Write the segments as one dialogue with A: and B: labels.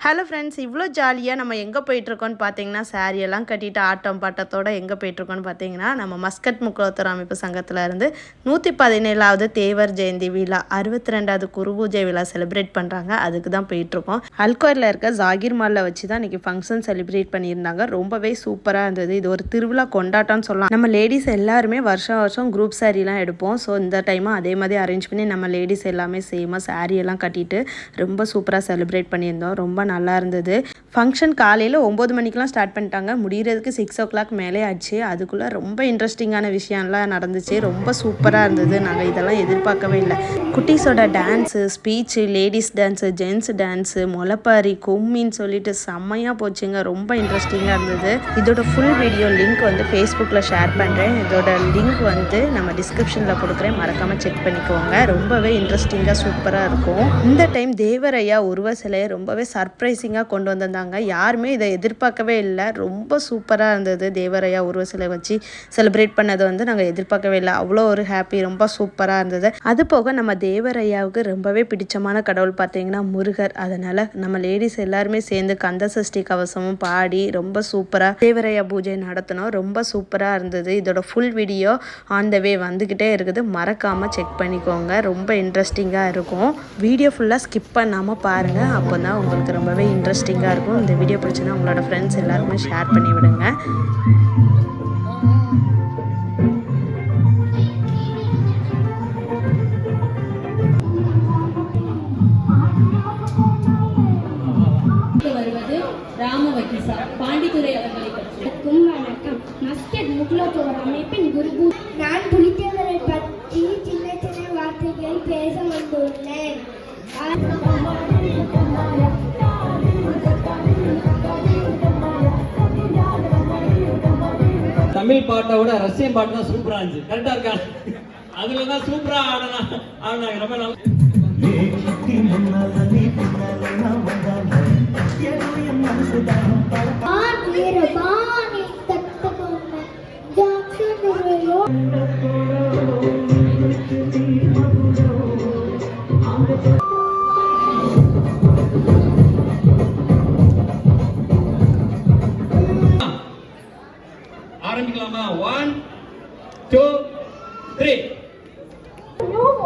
A: Hello friends இவ்வளோ ஜாலியாக நம்ம எங்கே போயிட்டுருக்கோன்னு பார்த்தீங்கன்னா சாரியெல்லாம் எல்லாம் கட்டிட்டு ஆட்டம் பாட்டத்தோடு எங்கே போயிட்டுருக்கோன்னு பார்த்தீங்கன்னா நம்ம மஸ்கட் முக்குளத்தூர் அமைப்பு சங்கத்தில் இருந்து நூற்றி பதினேழாவது தேவர் ஜெயந்தி விழா அறுபத்தி ரெண்டாவது குருபூஜை விழா செலிப்ரேட் பண்ணுறாங்க அதுக்கு தான் போயிட்டுருக்கோம். அல்கோரில் இருக்க ஜாகிர் மாலில் வச்சு தான் இன்றைக்கி ஃபங்க்ஷன் செலிப்ரேட் பண்ணியிருந்தாங்க. ரொம்பவே சூப்பராக இருந்தது. இது ஒரு திருவிழா கொண்டாட்டம்னு சொல்லலாம். நம்ம லேடிஸ் எல்லாருமே வருஷம் வருஷம் குரூப் சாரீலாம் எடுப்போம். ஸோ இந்த டைமும் அதே மாதிரி அரேஞ்ச் பண்ணி நம்ம லேடிஸ் எல்லாமே சேமாக சாரியெல்லாம் கட்டிட்டு ரொம்ப சூப்பராக செலிப்ரேட் பண்ணியிருந்தோம். ரொம்ப நல்லா இருந்தது ஃபங்க்ஷன் காலையில் ஒம்பது மணிக்கெலாம் ஸ்டார்ட் பண்ணிட்டாங்க. முடிகிறதுக்கு சிக்ஸ் ஓ கிளாக் மேலே ஆச்சு. அதுக்குள்ளே ரொம்ப இன்ட்ரெஸ்டிங்கான விஷயம்லாம் நடந்துச்சு. ரொம்ப சூப்பராக இருந்தது. நாங்கள் இதெல்லாம் எதிர்பார்க்கவே இல்லை. குட்டீஸோட dance speech ladies dance gents dance முளப்பாரி கும்மின்னு சொல்லிட்டு செம்மையாக போச்சுங்க. ரொம்ப இன்ட்ரெஸ்டிங்காக இருந்தது. இதோட ஃபுல் வீடியோ லிங்க் வந்து ஃபேஸ்புக்கில் ஷேர் பண்ணுறேன் இதோட லிங்க் வந்து நம்ம டிஸ்கிரிப்ஷனில் கொடுக்குறேன். மறக்காமல் செக் பண்ணிக்கோங்க. ரொம்பவே இன்ட்ரெஸ்டிங்காக சூப்பராக இருக்கும். இந்த டைம் தேவரையா உருவ சிலையை ரொம்பவே சர்ப்ரைசிங்காக கொண்டு வந்திருந்தாங்க. யாருமே இதை எதிர்பார்க்கவே இல்லை. ரொம்ப சூப்பராக இருந்தது தேவரையா உருவ சிலை வச்சு செலிப்ரேட் பண்ணதை வந்து நாங்கள் எதிர்பார்க்கவே இல்லை. அவ்வளோ ஒரு ஹாப்பி ரொம்ப சூப்பராக இருந்தது. அது போக நம்ம தேவரையாவுக்கு ரொம்பவே பிடிச்சமான கடவுள் பார்த்தீங்கன்னா முருகர். அதனால் நம்ம லேடிஸ் எல்லாருமே சேர்ந்து கந்த சஷ்டி கவசமும் பாடி ரொம்ப சூப்பராக தேவரையா பூஜை நடத்தினோம். ரொம்ப சூப்பராக இருந்தது. இதோட full video on the way வந்துக்கிட்டே இருக்குது. மறக்காமல் செக் பண்ணிக்கோங்க. ரொம்ப இன்ட்ரெஸ்டிங்காக இருக்கும். வீடியோ ஃபுல்லாக ஸ்கிப் பண்ணாமல் பாருங்கள் அப்போ தான் உங்களுக்கு ரொம்பவே இன்ட்ரெஸ்டிங்காக இருக்கும். இந்த வீடியோ பிடிச்சினா உங்களோட ஃப்ரெண்ட்ஸ் எல்லாருக்குமே ஷேர் பண்ணி விடுங்க.
B: அமைப்பின் குருபு நான் புலித்தேவரை பற்றி சின்ன சின்ன வார்த்தைகள் பேச வந்துள்ளேன்.
C: தமிழ் பாட்டை விட ரஷ்யன் பாட்டு தான் சூப்பரா இருந்துச்சு. கரெக்டா இருக்கா? அதுல தான் சூப்பரா ஆடனா ஆடினாங்க. ரொம்ப நல்லா.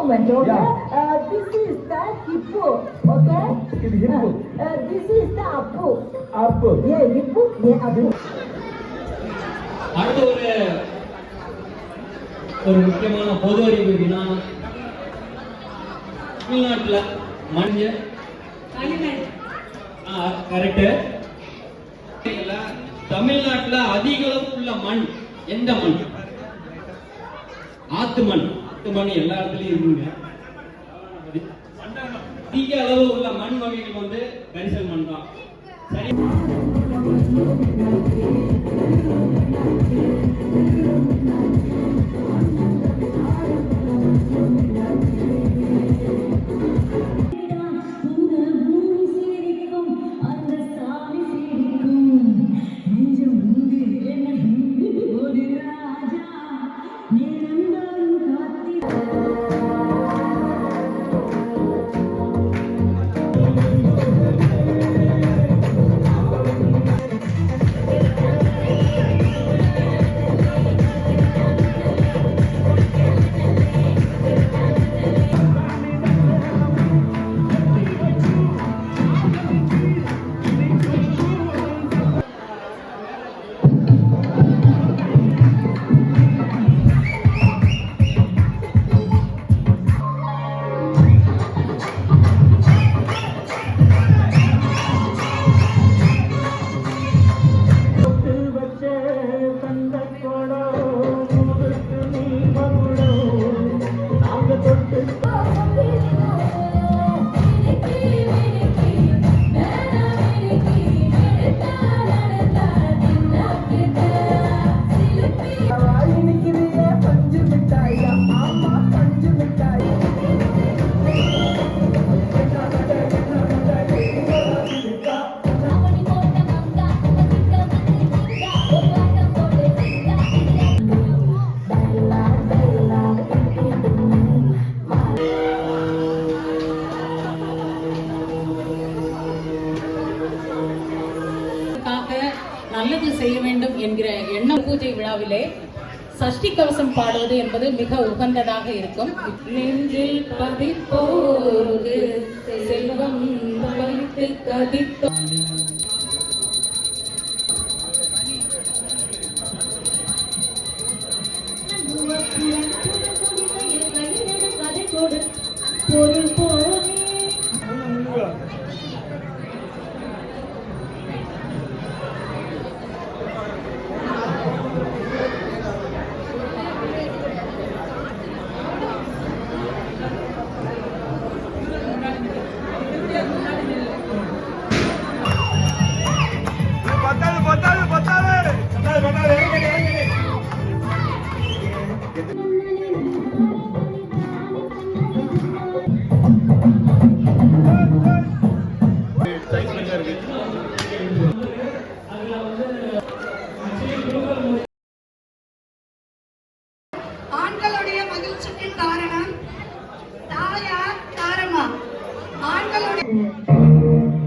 D: Moment, okay? Uh, this is the hippo, okay? Uh, this is the appu. Appu. Yeah, hippo, yeah, appu.
C: அடுத்து ஒரு ஒரு முக்கியமான பொது அறிவு வினா தமிழ்நாட்டுல மஞ்ச கரெக்ட் தமிழ்நாட்டுல அதிக அளவு உள்ள மண் எந்த மண் ஆத்து மண் ஆத்து மண் எல்லா இடத்துலயும் இருக்குங்க அதிக அளவு உள்ள மண் வகைகள் வந்து கரிசல் மண் தான். சரி.
E: என்கிற எண்ண பூஜை விழாவிலே சஷ்டி கவசம் பாடுவது என்பது மிக உகந்ததாக இருக்கும். நெஞ்சில் பதிப்போரு செல்வம் வைத்து
F: கதிப்போம்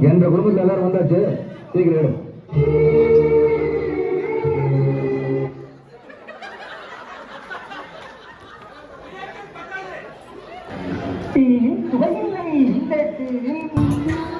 G: என்ற குடும்பத்தில் எல்லாரும் வந்தாச்சு. சீக்கிரம் எடு
D: இந்த